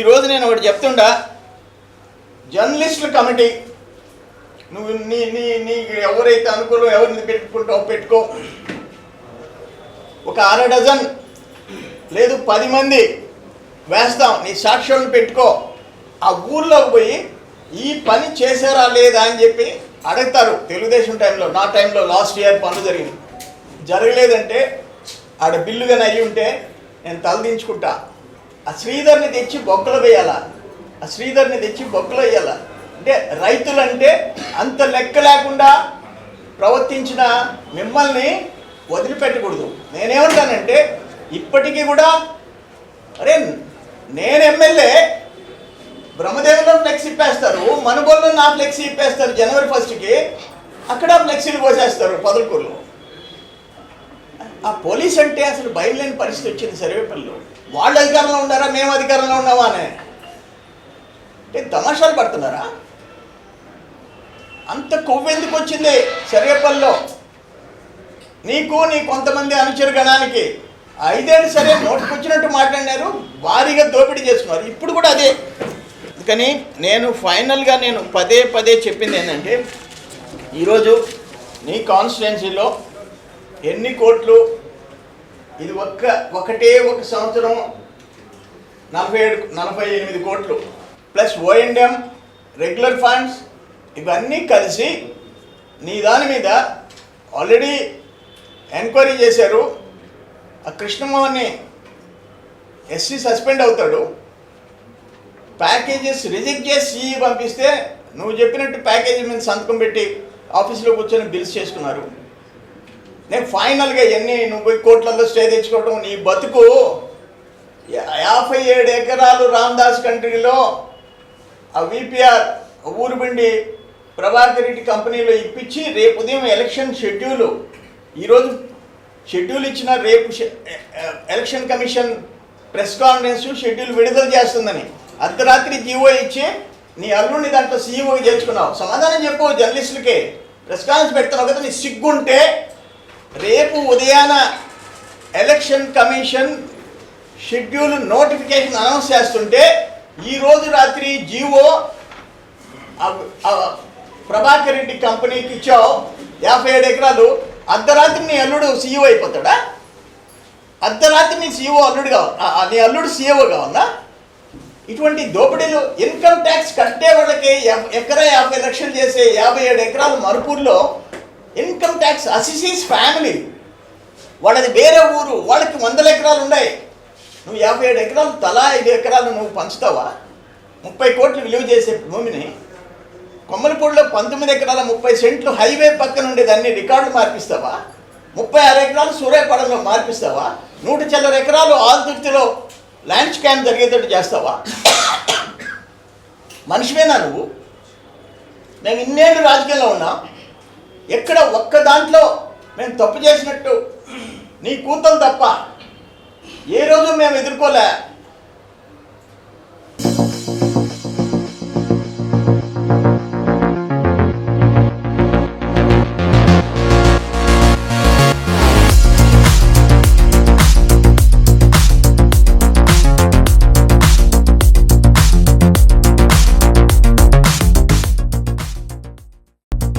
ఈరోజు నేను ఒకటి చెప్తుండా జర్నలిస్టుల కమిటీ నువ్వు నీ నీ నీ ఎవరైతే అనుకూలం ఎవరిని పెట్టుకుంటావు పెట్టుకో. ఒక అర డజన్ లేదు పది మంది వేస్తాం నీ సాక్ష్యాలను పెట్టుకో. ఆ ఊర్లోకి పోయి ఈ పని చేశారా లేదా అని చెప్పి అడుగుతారు తెలుగుదేశం టైంలో నా టైంలో లాస్ట్ ఇయర్ పనులు జరిగింది జరగలేదంటే ఆడ బిల్లు కానీ అయ్యి ఉంటే నేను తలదించుకుంటా. ఆ శ్రీధర్ని తెచ్చి బొక్కలు వేయాలా? ఆ శ్రీధర్ని తెచ్చి బొక్కలు వేయాలా? అంటే రైతులంటే అంత లెక్క లేకుండా ప్రవర్తించిన మిమ్మల్ని వదిలిపెట్టకూడదు. నేనేమంటానంటే ఇప్పటికీ కూడా అరే నేను ఎమ్మెల్యే బ్రహ్మదేవులో ఫ్లెక్స్ ఇప్పేస్తారు మనుబోళ్ళు నా ఫ్లెక్స్ ఇప్పేస్తారు జనవరి ఫస్ట్కి అక్కడ ఫ్లెక్సీలు పోసేస్తారు పదలకూరులో. ఆ పోలీస్ అంటే అసలు బయలులేని పరిస్థితి వచ్చింది సర్వేపల్లిలో. వాళ్ళు అధికారంలో ఉన్నారా? మేము అధికారంలో ఉన్నామా అనే. అంటే తమాషాలు పడుతున్నారా? అంత కొవ్వెందుకు వచ్చింది సరేపల్లో నీకు నీ కొంతమంది అనుచరు గణానికి. ఐదేళ్ళు సరే నోటుకొచ్చినట్టు మాట్లాడినారు భారీగా దోపిడీ చేస్తున్నారు. ఇప్పుడు కూడా అదే. కానీ నేను ఫైనల్గా నేను పదే పదే చెప్పింది ఏంటంటే ఈరోజు నీ కాన్స్టిట్యున్సీలో ఎన్ని కోట్లు ఇది ఒక్క ఒకటే ఒక సంవత్సరం నలభై ఏడు నలభై ఎనిమిది కోట్లు. ప్లస్ ఓఎండ్ఎం రెగ్యులర్ ఫండ్స్ ఇవన్నీ కలిసి నీ దాని మీద ఆల్రెడీ ఎంక్వైరీ చేశారు. ఆ కృష్ణమోహన్ని ఎస్సీ సస్పెండ్ అవుతాడు. ప్యాకేజెస్ రిజెక్ట్ చేసి సిఈ పంపిస్తే నువ్వు చెప్పినట్టు ప్యాకేజీ మీద సంతకం పెట్టి ఆఫీస్లో కూర్చొని బిల్స్ చేసుకున్నారు. నేను ఫైనల్గా ఎన్ని నువ్వు పోయి కోట్లలో స్టే తెచ్చుకోవడం నీ బతుకు యాభై ఏడు ఎకరాలు రామ్దాస్ కంట్రీలో. ఆ విపిఆర్ ఊరుబండి ప్రభాకర్ రెడ్డి కంపెనీలో ఇప్పించి రేపు ఉదయం ఎలక్షన్ షెడ్యూలు. ఈరోజు షెడ్యూల్ ఇచ్చిన రేపు election commission press conference schedule విడుదల చేస్తుందని. అర్ధరాత్రి జీవో ఇచ్చి నీ అల్లుడిని దాంట్లో సీఈఓకి చేర్చుకున్నావు. సమాధానం చెప్పు జర్నలిస్టులకి. ప్రెస్ కాన్ఫరెన్స్ పెడుతున్నావు కదా నీ సిగ్గుంటే రేపు ఉదయాన election commission schedule notification announce చేస్తుంటే ఈరోజు రాత్రి జీవో ప్రభాకర్ రెడ్డి కంపెనీకి ఇచ్చావు. యాభై ఏడు ఎకరాలు. అర్ధరాత్రి నీ అల్లుడు సీఈఓ అయిపోతాడా? అర్ధరాత్రి నీ సీఈఓ అల్లుడు కావాలి నీ అల్లుడు సీఈఓ కావాలా ఇటువంటి దోపిడీలు ఇన్కమ్ ట్యాక్స్ కట్టే వాళ్ళకి ఎకరా యాభై లక్షలు చేసే యాభై ఏడు ఎకరాలు మరుపూర్లో ఇన్కమ్ ట్యాక్స్ అసిసీస్ ఫ్యామిలీ. వాళ్ళది వేరే ఊరు వాళ్ళకి వందల ఎకరాలు ఉన్నాయి. నువ్వు యాభై ఏడు ఎకరాలు తలా ఐదు ఎకరాలు నువ్వు పంచుతావా? ముప్పై కోట్లు విలువ చేసే భూమిని. కొమ్మలపూడిలో పంతొమ్మిది ఎకరాల ముప్పై సెంట్లు హైవే పక్కన ఉండేది అన్ని రికార్డులు మార్పిస్తావా? ముప్పై ఆరు ఎకరాలు సూర్యాపడంలో మార్పిస్తావా? నూట చిల్లర ఎకరాలు ఆల్తుర్తిలో ల్యాండ్ స్కామ్ జరిగేటట్టు చేస్తావా? మనిషివేనా నువ్వు? మేము ఇన్నేళ్ళు రాజకీయంలో ఉన్నాం. ఎక్కడ ఒక్క దాంట్లో మేము తప్పు చేసినట్టు నీ కూతురు తప్ప ఏ రోజు మేము ఎదుర్కోలే.